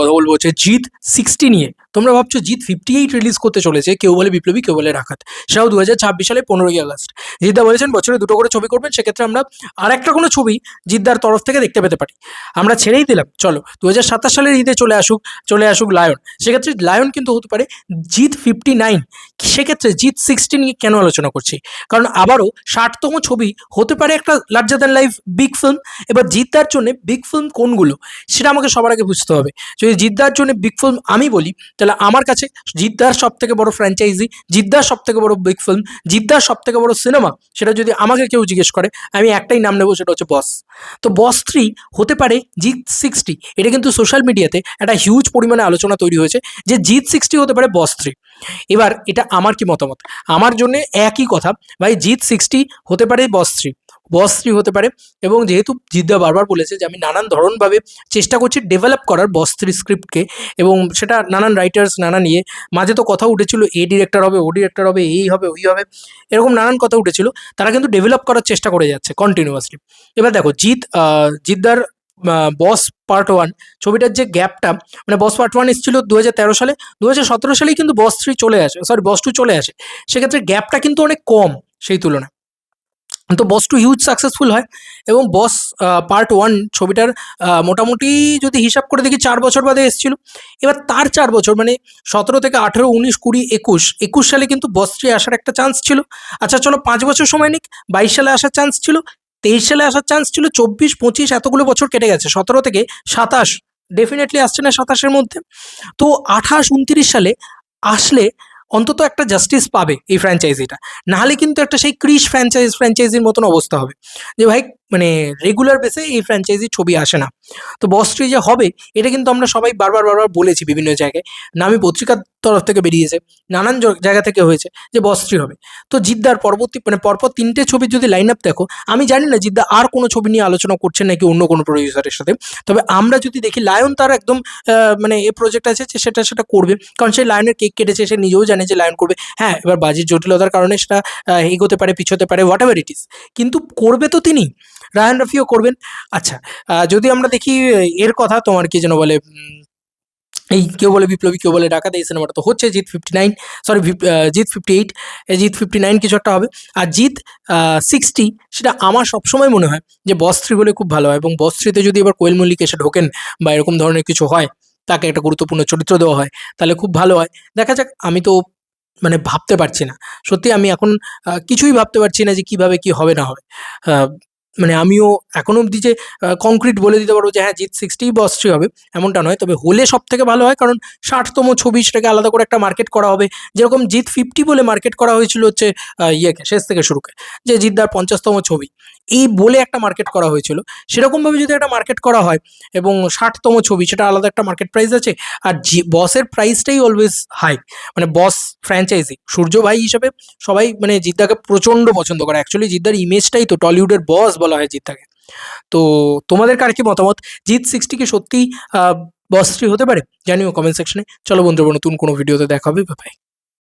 কথা বলব হচ্ছে জিত সিক্সটি নিয়ে। তোমরা ভাবছ জিত ফিফটি রিলিজ করতে চলেছে, কেউ বলে বিপ্লবী, কেউ বলে রাখাত সেটাও দু ছাব্বিশ সালে পনেরোই আগস্ট। জিদ্দা বলেছেন, বছরে দুটো করে ছবি করবেন, সেক্ষেত্রে আমরা আর কোনো ছবি জিদ্দার তরফ থেকে দেখতে পেতে পারি। আমরা ছেড়েই দিলাম, চলো দু সাতাশ সালের ঈদে চলে আসুক চলে আসুক লায়ন। সেক্ষেত্রে লায়ন কিন্তু হতে পারে জিত ফিফটি নাইন সেক্ষেত্রে জিত সিক্সটি নিয়ে কেন আলোচনা করছি? কারণ আবারও ষাটতম ছবি হতে পারে একটা larger than life big film এবার জিদ্দার জন্য বিগ ফিল্ম কোনগুলো? সেটা আমাকে সবার আগে বুঝতে হবে। যদি জিদ্দার জন্য বিগ ফিল্ম আমি বলি, তাহলে আমার কাছে জিদ্দার সব থেকে বড় ফ্র্যাঞ্চাইজি জিদ্দার সব থেকে বড় বিগ ফিল্ম জিদ্দার সব থেকে বড় সিনেমা সেটা যদি আমাকে কেউ জিজ্ঞেস করে, আমি একটাই নাম নেব, সেটা হচ্ছে বস তো বস থ্রি হতে পারে জিত সিক্সটি এটা কিন্তু সোশ্যাল মিডিয়াতে একটা হিউজ পরিমাণে আলোচনা তৈরি হয়েছে যে জিত সিক্সটি হতে পারে বস থ্রি এবার এটা আমার কি মতামত? আমার জন্য একই কথা, ভাই জিত সিক্সটি হতে পারে বস থ্রি বস হতে পারে এবং যেহেতু জিদ্দা বারবার বলেছে যে আমি নানান ধরনভাবে চেষ্টা করছি ডেভেলপ করার বস থ্রি স্ক্রিপ্টকে এবং সেটা নানান রাইটার্স নানান ইয়ে মাঝে তো কথা উঠেছিল, এ ডিরেক্টর হবে, ও ডিরেক্টর হবে, এই হবে, ওই হবে, এরকম নানান কথা উঠেছিল। তারা কিন্তু ডেভেলপ করার চেষ্টা করে যাচ্ছে কন্টিনিউয়াসলি এবার দেখো, জিৎ জিদ্দার বস পার্ট ওয়ান ছবিটার যে গ্যাপটা মানে বস পার্ট ওয়ান এসেছিল দু হাজার তেরো সালে দু হাজার সতেরো সালেই কিন্তু বস থ্রি চলে আসে সরি বস টু চলে আসে। সেক্ষেত্রে গ্যাপটা কিন্তু অনেক কম সেই তুলনায়। তো বস টু হিউজ সাকসেসফুল হয় এবং বস পার্ট ওয়ান ছবিটার মোটামুটি যদি হিসাব করে দেখি চার বছর বাদে এসেছিল। এবার তার চার বছর মানে সতেরো থেকে আঠেরো, উনিশ, কুড়ি, একুশ একুশ সালে কিন্তু বস থ্রি আসার একটা চান্স ছিল। আচ্ছা চলো পাঁচ বছর সময় নিক, বাইশ সালে আসার চান্স ছিল, তেইশ সালে আসার চান্স ছিল, চব্বিশ, পঁচিশ এতগুলো বছর কেটে গেছে, সতেরো থেকে সাতাশ ডেফিনেটলি আসছে না সাতাশের মধ্যে। তো আঠাশ, উনত্রিশ সালে আসলে অন্তত একটা জাস্টিস পাবে এই ফ্র্যাঞ্চাইজিটা নাহলে কিন্তু একটা সেই ক্রিস ফ্র্যাঞ্চাইজ ফ্র্যাঞ্চাইজির মতন অবস্থা হবে। যে ভাই মানে রেগুলার বেসে এই ফ্র্যাঞ্চাইজি ছবি আসে না। তো বস থ্রি যে হবে, এটা কিন্তু আমরা সবাই বারবার বারবার বলেছি বিভিন্ন জায়গায় নামি পত্রিকার তরফ থেকে বেরিয়েছে, নানান জায়গা থেকে হয়েছে যে বস থ্রি হবে। তো জিদ্দার পরবর্তী মানে পরপর তিনটে ছবির যদি লাইন আপ দেখো, আমি জানি না জিদ্দা আর কোনো ছবি নিয়ে আলোচনা করছেন নাকি অন্য কোনো প্রডিউসারের সাথে। তবে আমরা যদি দেখি লায়ন তার একদম মানে এ প্রজেক্ট আছে যে সেটা সেটা করবে। কারণ সে লায়নের কেক কেটেছে, সে নিজেও জানে যে লায়ন করবে। হ্যাঁ এবার বাজির জটিলতার কারণে সেটা এগোতে পারে, পিছোতে পারে হোয়াট এভার ইট ইস কিন্তু করবে তো তিনি। রায়ান রাফিও করবেন। আচ্ছা যদি আমরা দেখি এর কথা তোমার কি যেন বলে এই কেউ বলে বিপ্লবী, কেউ বলে ডাকাত, এই সিনেমাটা তো হচ্ছে Jeet fifty nine sorry Jeet fifty eight Jeet fifty nine কিছু একটা হবে। আর জিত সিক্সটি, সেটা আমার সবসময় মনে হয় যে বস হলে খুব ভালো হয় এবং বস যদি এবার কোয়েল মল্লিক এসে ঢোকেন বা এরকম ধরনের কিছু হয়, তাকে একটা গুরুত্বপূর্ণ চরিত্র দেওয়া হয়, তাহলে খুব ভালো হয়। দেখা যাক, আমি তো মানে ভাবতে পারছি না। সত্যি আমি এখন কিছুই ভাবতে পারছি না যে কীভাবে কি হবে না হবে। মানে আমিও এখনও অবধি যে কংক্রিট বলে দিতে পারব যে হ্যাঁ জিত সিক্সটি বস থ্রি হবে, এমনটা নয়। তবে হলে সব থেকে ভালো হয়, কারণ ষাটতম ছবি সেটাকে আলাদা করে একটা মার্কেট করা হবে। যেরকম জিত ফিফটি বলে মার্কেট করা হয়েছিল হচ্ছে ইয়েকে, শেষ থেকে শুরুকে, যে জিদ্দার পঞ্চাশতম ছবি। এই বলে একটা মার্কেট করা হয়েছিল। সেরকমভাবে যদি একটা মার্কেট করা হয় এবং ষাটতম ছবি, সেটা আলাদা একটা মার্কেট প্রাইস আছে আর জি বসের প্রাইসটাই অলওয়েজ হাই মানে বস ফ্র্যাঞ্চাইজি সূর্য ভাই হিসেবে সবাই মানে জিদ্দাকে প্রচণ্ড পছন্দ করে। অ্যাকচুয়ালি জিদ্দার ইমেজটাই তো টলিউডের বস বলা হয় জিদ্দাকে। তো তোমাদের কার কি মতামত? জিত সিক্সটি কি সত্যিই বস হতে পারে? জানিও কমেন্ট সেকশনে চলো বন্ধুরা, নতুন কোনো ভিডিওতে দেখা হবে। বাই